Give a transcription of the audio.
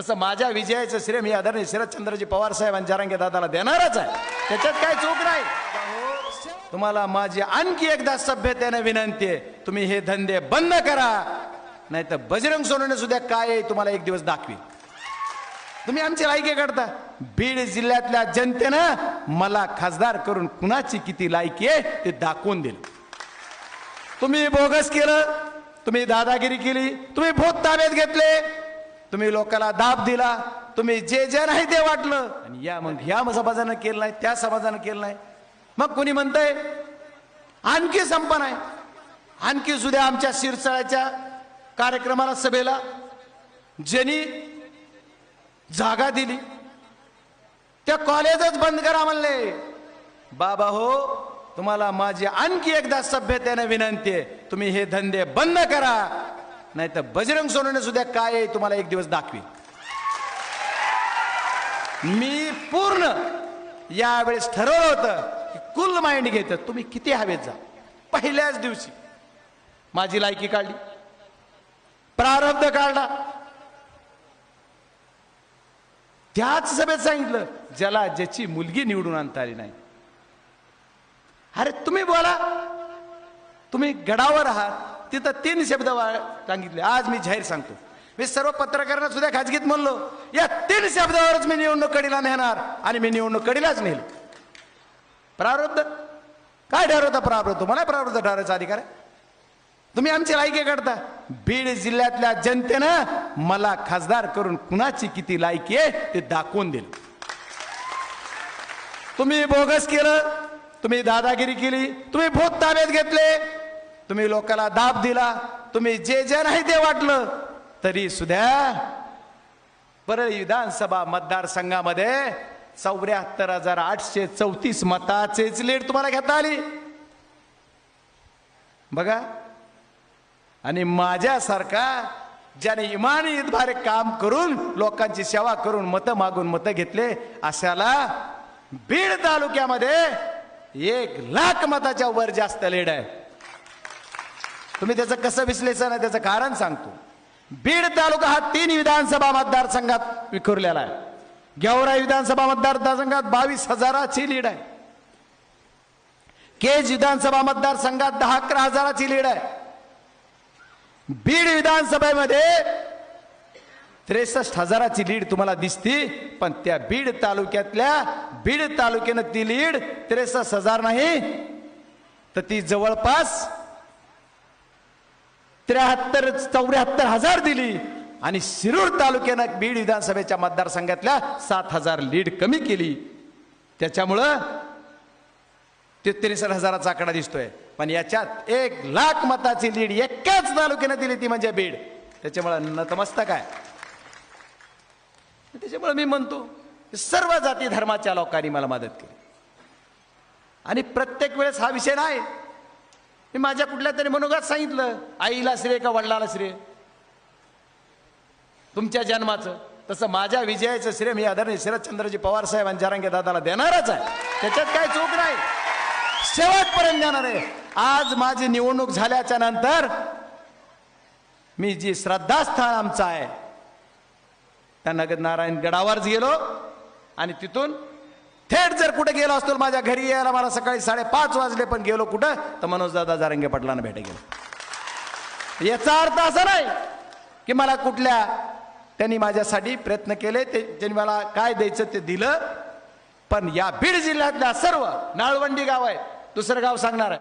तसं माझ्या विजयाचं श्रेय मी आदरणीय शरदचंद्रजी पवार साहेबांच्या रंगे दादाला देणारच आहे. त्याच्यात काय चूक नाही. तुम्हाला माझी आणखी एकदा सभ्यतेने विनंती आहे. तुम्ही हे धंदे बंद करा. नाही तर बजरंग सोनवणे सुद्धा काय आहे तुम्हाला एक दिवस दाखवी. तुम्ही आमची लायकी करता बीड जिल्ह्यातल्या जनतेनं मला खासदार करून कुणाची किती लायकी आहे ते दाखवून दिलं. तुम्ही बोगस केलं तुम्ही दादागिरी केली तुम्ही भूत ताब्यात घेतले तुम्ही लोकांना दाब दिला तुम्ही जे जे नाही ते वाटलं. आणि या मग ह्या समाजानं केलं नाही त्या समाजानं केलं नाही. मग कोणी म्हणतंय आणखी संपन आहे. आणखी सुद्धा आमच्या शिरसाळ्याच्या कार्यक्रमाला सभेला ज्यांनी जागा दिली त्या कॉलेजच बंद करा म्हणले. बाबा हो तुम्हाला माझी आणखी एकदा सभ्यतेने विनंती आहे तुम्ही हे धंदे बंद करा. नाही तर बजरंग सोनवणे सुद्धा काय आहे तुम्हाला एक दिवस दाखवी मी पूर्ण यावेळेस ठरवलं होतं की कुल माइंड घेतं. तुम्ही किती हवेत जा. पहिल्याच दिवशी माझी लायकी काढली. प्रारब्ध काढला. त्याच सभेत सांगितलं ज्याला ज्याची मुलगी निवडून आणता आली नाही. अरे तुम्ही बोला. तुम्ही गडावर आहात. तिथं तीन शब्द सांगितले. आज मी जाहीर सांगतो. मी सर्व पत्रकारांना सुद्धा खाजगीत म्हणलो या तीन शब्दावरच मी निवडणूक कडीला नेणार आणि मी निवडणूक कडीलाच नेल प्रारब्ध? काय ठरवता प्रारब्ध? तुम्हाला प्रारब्ध ठरवायचा अधिकार आहे? तुम्ही आमची लायकी काढता. बीड जिल्ह्यातल्या जनतेनं मला खासदार करून कुणाची किती लायकी आहे ते दाखवून दिलं. तुम्ही बोगस केलं तुम्ही दादागिरी केली तुम्ही भूत ताब्यात घेतले तुम्ही लोकांना दाब दिला तुम्ही जे जे नाही ते वाटलं तरी सुद्या परळी विधानसभा मतदारसंघामध्ये चौऱ्याहत्तर हजार आठशे चौतीस मताचेच लीड तुम्हाला घेता आली. बघा. आणि माझ्यासारखा ज्याने इमानी इतभारे काम करून लोकांची सेवा करून मतं मागून मतं घेतले अशाला बीड तालुक्यामध्ये एक लाख मताच्या वर जास्त लीड आहे. तुम्ही त्याचं कसं विश्लेषण आहे त्याचं कारण सांगतो. बीड तालुका हा तीन विधानसभा मतदारसंघात विखुरलेला आहे. गेवराई विधानसभा मतदारसंघात बावीस हजाराची लीड आहे. केज विधानसभा मतदारसंघात दहा अकरा हजाराची लीड आहे. बीड विधानसभेमध्ये त्रेसष्ट हजाराची लीड तुम्हाला दिसती पण त्या बीड तालुक्यातल्या बीड तालुक्यानं ती लीड त्रेसष्ट हजार नाही. तर ती जवळपास त्र्याहत्तर चौऱ्याहत्तर हजार दिली. आणि शिरूर तालुक्यानं बीड विधानसभेच्या मतदारसंघातल्या सात हजार लीड कमी केली. त्याच्यामुळं ते त्रेसष्ट हजाराचा आकडा दिसतोय. पण याच्यात एक लाख मताची लीड एकाच तालुक्यानं दिली ती म्हणजे बीड. त्याच्यामुळं नतमस्तक आहे. त्याच्यामुळे मी म्हणतो सर्व जाती धर्माच्या लोकांनी मला मदत केली. आणि प्रत्येक वेळेस हा विषय नाही. मी माझ्या कुठल्या तरी मनोगात सांगितलं आईला श्रेय का वडिलाला श्रेय? तुमच्या जन्माचं तसं माझ्या विजयाचं श्रेय मी आदरणीय शरदचंद्रजी पवार साहेबांच्या रंगे दादाला देणारच आहे. त्याच्यात काय चूक नाही. शेवटपर्यंत देणार आहे. आज माझी निवडणूक झाल्याच्यानंतर मी जी श्रद्धास्थान आमचं आहे त्या नगर नारायण गडावरच गेलो आणि तिथून थेट जर कुठे गेलो असतो माझ्या घरी यायला मला सकाळी साडेपाच वाजले पण गेलो कुठं? तर मनोजदादा जारंगे पाटलांना भेटे गेलो. याचा अर्थ असा नाही की मला कुठल्या त्यांनी माझ्यासाठी प्रयत्न केले ते त्यांनी मला काय द्यायचं ते दिलं पण या बीड जिल्ह्यातल्या सर्व नाळवंडी गाव आहे दुसरं गाव सांगणार आहे.